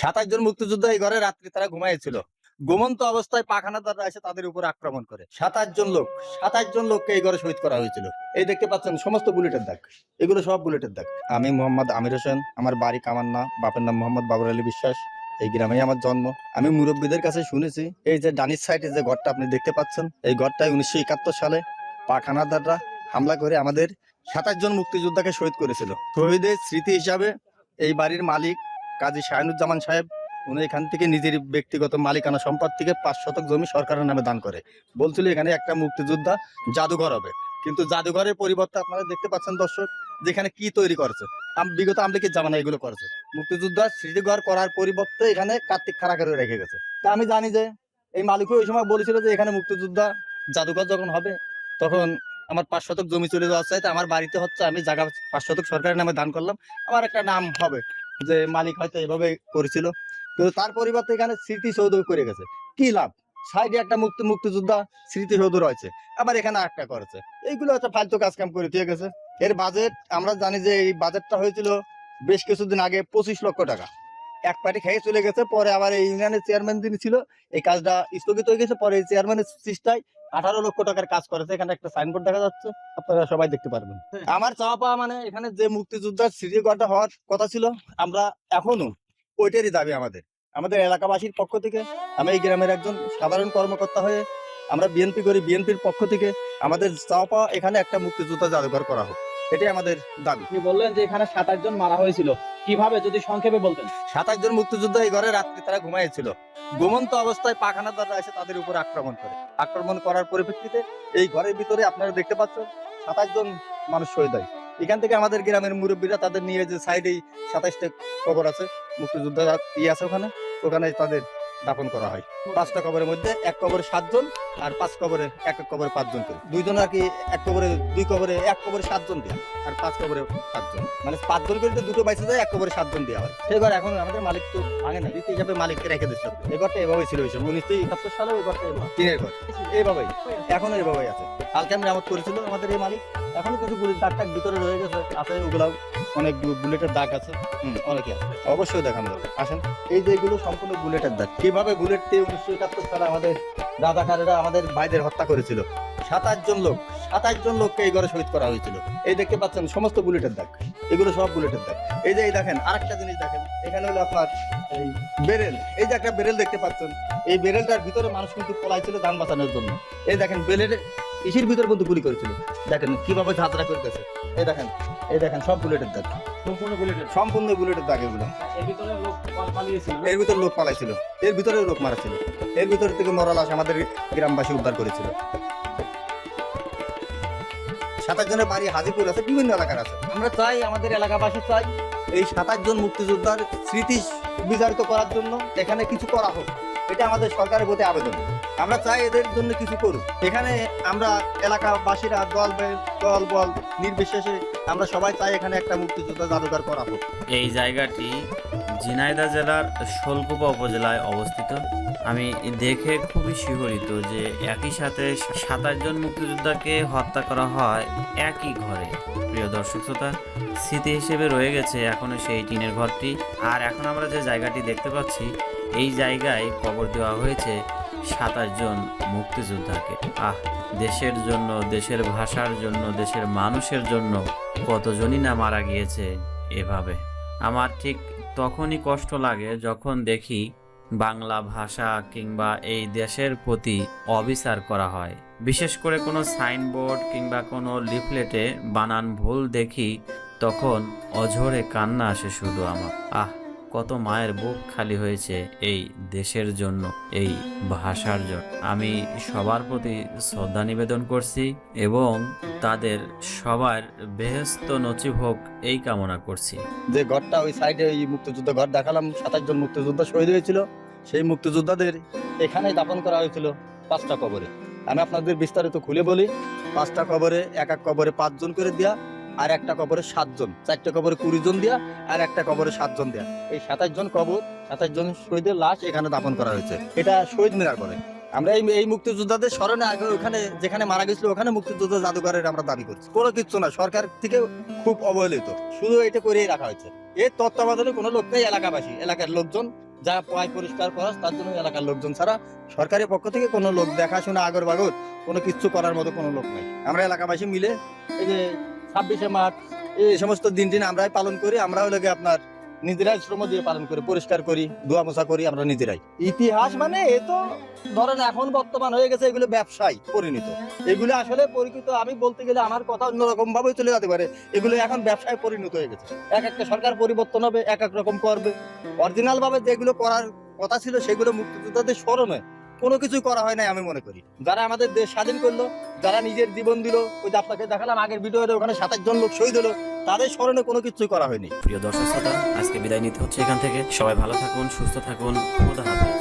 সাতাশ জন মুক্তিযোদ্ধা এই ঘরে রাত্রি তারা ঘুমাইছিল ঘুমন্ত অবস্থায় পাখানাদাররা এসে তাদের উপর আক্রমণ করে। সাতাশ জন লোক, সাতাশ জন লোককে এই ঘরে শহীদ করা হয়েছিল। এই দেখতে পাচ্ছেন সমস্ত বুলেটের দাগ। এগুলো সব বুলেটের দাগ। আমি মোহাম্মদ আমির হোসেন, আমার বাড়ি কামান্না, বাপের নাম মোহাম্মদ বাবর আলী বিশ্বাস। এই গ্রামেই আমার জন্ম। আমি মুরব্বীদের কাছে শুনেছি, এই যে ডানির সাইডে যে ঘরটা আপনি দেখতে পাচ্ছেন, এই ঘরটায় উনিশশো একাত্তর সালে পাখানাদাররা হামলা করে আমাদের সাতাশ জন মুক্তিযোদ্ধাকে শহীদ করেছিল। শহীদের স্মৃতি হিসাবে এই বাড়ির মালিক কাজী শাহিনুজ্জামান সাহেব, উনি এখান থেকে নিজের ব্যক্তিগত মালিকানা সম্পদ থেকে পাঁচ শতক জমি সরকারের নামে দান করে। বলছিল এখানে একটা মুক্তিযোদ্ধা জাদুঘর হবে। কিন্তু জাদুঘরের পরিবর্তে আপনারা দেখতে পাচ্ছেন দর্শক, যেখানে কি তৈরি করেছে। বিগত আমলিকের জামানা এগুলো করেছে। মুক্তিযোদ্ধা স্মৃতিঘর করার পরিবর্তে এখানে কার্তিক কারাগারে রেখে গেছে। তা আমি জানি যে, এই মালিকও ওই সময় বলেছিল যে এখানে মুক্তিযোদ্ধা জাদুঘর যখন হবে, তখন আমার পাঁচ শতক জমি চলে যাওয়ার চাইতে আমার বাড়িতে হচ্ছে, আমি জায়গা পাঁচ শতক সরকারের নামে দান করলাম। আমার একটা নাম হবে। যে মালিক হয়তো এইভাবে করেছিল। কিন্তু তার পরিবর্তে এখানে স্মৃতিসৌধ করে গেছে। কি লাভ? সাইডে একটা মুক্তি, মুক্তিযোদ্ধা স্মৃতিসৌধ রয়েছে। আবার এখানে একটা করেছে। এইগুলো একটা ফালতু কাজ কাম করে দিয়ে গেছে। এর বাজেট আমরা জানি যে এই বাজেটটা হয়েছিল বেশ কিছুদিন আগে পঁচিশ লক্ষ টাকা। এক পার্টি খেয়ে চলে গেছে, পরে আবার এই ইউনিয়নের চেয়ারম্যান যিনি ছিল, এই কাজটা স্থগিত হয়ে গেছে, পরে চেয়ারম্যানের চেষ্টায় আঠারো লক্ষ টাকার কাজ করেছে এখানে একটা সাইনবোর্ড দেখা যাচ্ছে আপনারা সবাই দেখতে পারবেন। আমার চাওয়া পাওয়া মানে এখানে যে মুক্তিযোদ্ধার স্মৃতিকরটা হওয়ার কথা ছিল আমরা এখনও ওইটারই দাবি আমাদের। আমাদের এলাকাবাসীর পক্ষ থেকে আমি এই গ্রামের একজন সাধারণ কর্মকর্তা হয়ে আমরা বিএনপি করি বিএনপির পক্ষ থেকে আমাদের চাওয়া পাওয়া এখানে একটা মুক্তিযোদ্ধা জাদুঘর করা হোক এটাই আমাদের দাবি। আপনি বললেন যে এখানে সাতাশ জন মারা হয়েছিল কীভাবে যদি সংক্ষেপে বলতেন? সাতাশ জন মুক্তিযোদ্ধা এই ঘরে রাত্রি তারা ঘুমাইছিল। ঘুমন্ত অবস্থায় পাখানাদাররা এসে তাদের উপর আক্রমণ করে। আক্রমণ করার পরিপ্রেক্ষিতে এই ঘরের ভিতরে আপনারা দেখতে পাচ্ছেন, সাতাশ জন মানুষ শহীদ হয়। এখান থেকে আমাদের গ্রামের মুরব্বীরা তাদের নিয়ে যে সাইডেই সাতাশটা কবর আছে, মুক্তিযোদ্ধারা ইয়ে আছে ওখানে। ওখানে তাদের দাপন করা হয়। পাঁচটা কবরের মধ্যে এক কবরে সাতজন আর পাঁচ কবরে এক এক কবরে পাঁচজন করে। দুইজন আর কি এক কবরে দুই কবরে এক কবরে সাতজন দেয় আর পাঁচ কবরে সাতজন। মানে পাঁচজন করে তো দুটো বাইসে যায় এক কবরে সাতজন দেওয়া হয়। সেবার এখন আমাদের মালিক তো ভাঙে না রীতি হিসাবে মালিককে রেখে দিচ্ছে এই ঘরটা এভাবেই ছিল ওই সময়। উনিশশো একাত্তর সালে এভাবে। টিনের ঘর? এইভাবেই এখনও এভাবেই আছে। কালকে আমি মেরামত করেছিল আমাদের এই মালিক। এখনও কিছু বুলেট দাগ টাগ ভিতরে রয়ে গেছে। আছে ওগুলাও অনেক বুলেটের দাগ আছে। হুম, অনেকে আছে। অবশ্যই দেখানো যাবে। আসেন। এই যে এগুলো সম্পূর্ণ বুলেটের দাগ। কীভাবে বুলেট দিয়ে উনিশশো একাত্তর সালে আমাদের রাজাকারেরা আমাদের ভাইদের হত্যা করেছিল? সাতাশ জন লোক, সাতাশ জন লোককে এই ঘরে শহীদ করা হয়েছিল। এই দেখতে পাচ্ছেন সমস্ত বুলেটের দাগ। এগুলো সব বুলেটের দাগ। এই যে এই দেখেন, আরেকটা জিনিস দেখেন। এখানে হলো আপনার এই বেরেল। এই যে একটা বেরেল দেখতে পাচ্ছেন। এই বেরেলটার ভিতরে মানুষ কিন্তু পলাইছিল ধান বাঁচানোর জন্য। এই দেখেন বেলের ইসির ভিতরে কিন্তু গুলি করেছিল। দেখেন কীভাবে ঝাঁচরা করতেছে। এই দেখেন এই দেখেন সব বুলেটের দাগ। সম্পূর্ণ বুলেটের সম্পূর্ণ বুলেটের দাগ এগুলো। এর ভিতরে লোক পালিয়েছিল এর ভিতরে লোক পালাইছিল। এর ভিতরে লোক মারা ছিল এর ভিতরে থেকে মরা লাশ আমাদের গ্রামবাসী উদ্ধার করেছিল। সাতাশ জনের বাড়ি হাজিপুর আছে বিভিন্ন এলাকার আছে। আমরা চাই আমাদের এলাকাবাসী চাই এই সাতাশ জন মুক্তিযোদ্ধার স্মৃতি বিচারিত করার জন্য এখানে কিছু করা হোক। এটা আমাদের সরকারের প্রতি আবেদন। আমরা চাই এদের জন্য কিছু করুক। এখানে আমরা এলাকাবাসীরা দল দল বল নির্বিশেষে আমরা সবাই চাই এখানে একটা মুক্তিযোদ্ধা জাদুঘর করা হোক এই জায়গাটি ঝিনাইদহ জেলার শোলকুপা উপজেলায় অবস্থিত। আমি দেখে খুবই শিহরিত যে একই সাথে সাতাশ জন মুক্তিযোদ্ধাকে হত্যা করা হয় একই ঘরে। প্রিয় দর্শক শ্রোতা, স্মৃতি হিসেবে রয়ে গেছে এখনও সেই টিনের ঘরটি। আর এখন আমরা যে জায়গাটি দেখতে পাচ্ছি এই জায়গায় কবর দেওয়া হয়েছে সাতাশ জন মুক্তিযোদ্ধাকে। আহ, দেশের জন্য, দেশের ভাষার জন্য, দেশের মানুষের জন্য কতজনই না মারা গিয়েছে এভাবে। আমার ঠিক তখনই কষ্ট লাগে যখন দেখি বাংলা ভাষা কিংবা এই দেশের প্রতি অবিচার করা হয়। বিশেষ করে কোনো সাইনবোর্ড কিংবা কোনো লিফলেটে বানান ভুল দেখি, তখন অঝরে কান্না আসে শুধু আমার। আহ কত মায়ের বুক খালি হয়েছে এই দেশের জন্য, এই ভাষার জন্য। আমি সবার প্রতি শ্রদ্ধা নিবেদন করছি এবং তাদের সবার বেহেস্ত নচিভোগ এই কামনা করছি। যে ঘরটা ওই সাইডে ওই মুক্তিযুদ্ধ ঘর দেখালাম, সাতাশ জন মুক্তিযোদ্ধা শহীদ হয়েছিল। সেই মুক্তিযোদ্ধাদের এখানেই দাপন করা হয়েছিল পাঁচটা কবরে। আমি আপনাদের বিস্তারিত খুলে বলি, পাঁচটা কবরে এক এক কবরে পাঁচজন করে দেয়া আর একটা কবরে সাতজন, চারটা কবরে কুড়ি জন দেয়া আর একটা কবরে সাতজন দেয়া। এই সাতাশ জন কবর সাতাশ জন শহীদের লাশ এখানে দাপন করা হয়েছে। এটা শহীদ মিনার করে আমরা এই এই মুক্তিযোদ্ধাদের স্মরণে আগে ওখানে, যেখানে মারা গেছিল, ওখানে মুক্তিযোদ্ধা জাদুঘরের আমরা দাবি করছি। কোনো কিচ্ছু না, সরকার থেকে খুব অবহেলিত। শুধু এটা করেই রাখা হয়েছে। এর তত্ত্বাবধানে কোনো লোক নেই এলাকাবাসী। এলাকার লোকজন যা পায় পরিষ্কার করাস তার জন্য এলাকার লোকজন ছাড়া সরকারের পক্ষ থেকে কোনো লোক দেখাশোনা আগর বাগর কোনো কিচ্ছু করার মতো কোনো লোক নেই। আমরা এলাকাবাসী মিলে এই যে ছাব্বিশে মার্চ। এই সমস্ত দিন দিন আমরাই পালন করি আমরাও লাগে আপনার নিজেরাই শ্রম দিয়ে পালন করি পরিষ্কার করি ধোয়া মোছা করি আমরা নিজেরাই। ইতিহাস মানে এ তো ধরেন এখন বর্তমান হয়ে গেছে এগুলো ব্যবসায় পরিণত। এগুলো আসলে পরিচিত আমি বলতে গেলে আমার কথা অন্যরকম ভাবে চলে যেতে পারে। এগুলো এখন ব্যবসায় পরিণত হয়ে গেছে। এক একটা সরকার পরিবর্তন হবে এক এক রকম করবে। অরিজিনাল ভাবে যেগুলো করার কথা ছিল সেগুলো মুক্তিযোদ্ধাদের স্মরণে কোনো কিছু করা হয় নাই আমি মনে করি। যারা আমাদের দেশ স্বাধীন করল, যারা নিজের জীবন দিল, ওই যে আপনাকে দেখালাম আগের ভিডিওতে ওখানে সাতাশ জন লোক শহীদ হলো, তাদের স্মরণে কোনো কিছুই করা হয়নি। প্রিয় দর্শক শ্রোতা, আজকে বিদায় নিতে হচ্ছে এখান থেকে। সবাই ভালো থাকুন, সুস্থ থাকুন, খোদা হাফেজ।